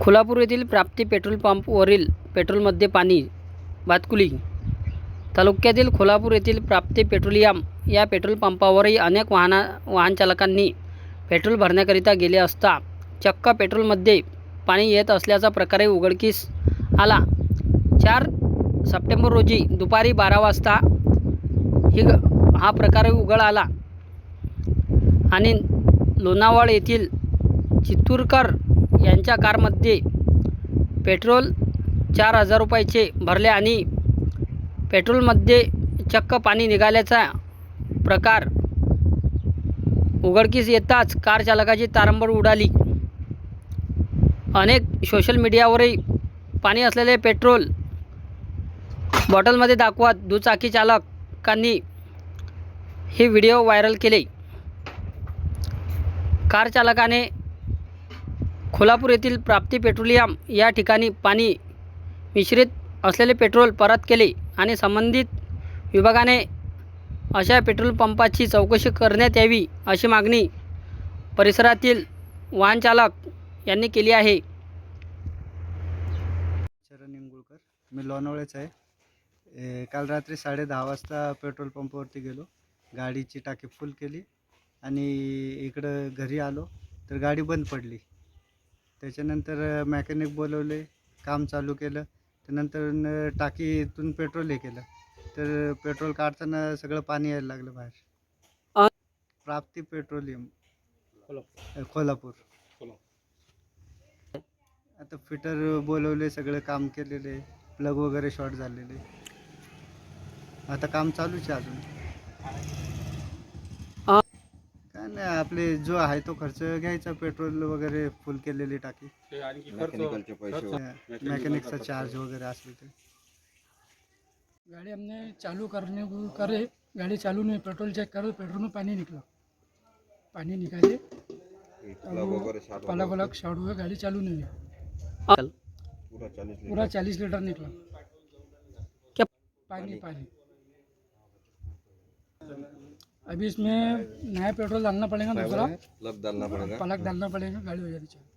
कोल्हापूर येथील प्राप्ती पेट्रोल पंपवरील पेट्रोलमध्ये पाणी. बातकुली. तालुक्यातील कोल्हापूर येथील प्राप्ती पेट्रोलियम या पेट्रोल पंपावरही अनेक वाहना वाहनचालकांनी पेट्रोल भरण्याकरिता गेले असता चक्क पेट्रोलमध्ये पाणी येत असल्याचा प्रकारही उघडकीस आला. चार सप्टेंबर रोजी दुपारी बारा वाजता ही हा प्रकारही उघड आला. आणि लोणावळ येथील चित्तूरकर यांच्या कारमध्ये पेट्रोल चार हजार रुपयाचे भरले आणि पेट्रोलमध्ये चक्क पाणी निघाल्याचा प्रकार उघडकीस येताच कार चालकाची तारंबळ उडाली. अनेक सोशल मीडियावरही पाणी असलेले पेट्रोल बॉटलमध्ये दाखवत दुचाकी चालकांनी हे व्हिडिओ व्हायरल केले. कार चालकाने कोल्हापूर येथील प्राप्ती पेट्रोलियम या ठिकाणी पाणी मिश्रित असलेले पेट्रोल परत केले आणि संबंधित विभागाने अशा पेट्रोल पंपाची चौकशी करण्यात यावी अशी मागणी परिसरातील वाहनचालक यांनी केली आहे. शरण मी लोणावळेच आहे. काल रात्री साडे दहा वाजता पेट्रोल पंपावरती गेलो. गाडीची टाकी फुल केली आणि इकडं घरी आलो तर गाडी बंद पडली. त्याच्यानंतर मॅकॅनिक बोलवले काम चालू केलं. त्यानंतर न टाकीतून पेट्रोल हे केलं. तर पेट्रोल काढताना सगळं पाणी यायला लागलं बाहेर. प्राप्ती पेट्रोलियम. कोल्हापूर. आता फिटर बोलवले सगळं काम केलेले प्लग वगैरे शॉर्ट झालेले. आता काम चालूच आहे अजून. काय नाही आपले जो आहे तो खर्च घ्यायचा पेट्रोल वगैरे फुल केलेली टाकी. मेकॅनिकलचे पैसे मेकॅनिकचा चार्ज वगैरे असेल ते. गाड़ी हमने चालू करने को करे गाड़ी चालू नहीं पेट्रोल चेक करो पेट्रोल में पानी निकला. पानी निकाले. प्लग वगैरे शार्ट पलक वलक शॉर्ट हुआ गाड़ी चालू नहीं हुई पूरा चालीस पूरा चालीस लीटर निकला. क्या- पानी पानी अभी इसमें नया पेट्रोल डालना पड़ेगा दूसरा। प्लग डालना पड़ेगा। पलक डालना पड़ेगा गाड़ी हो चाहिए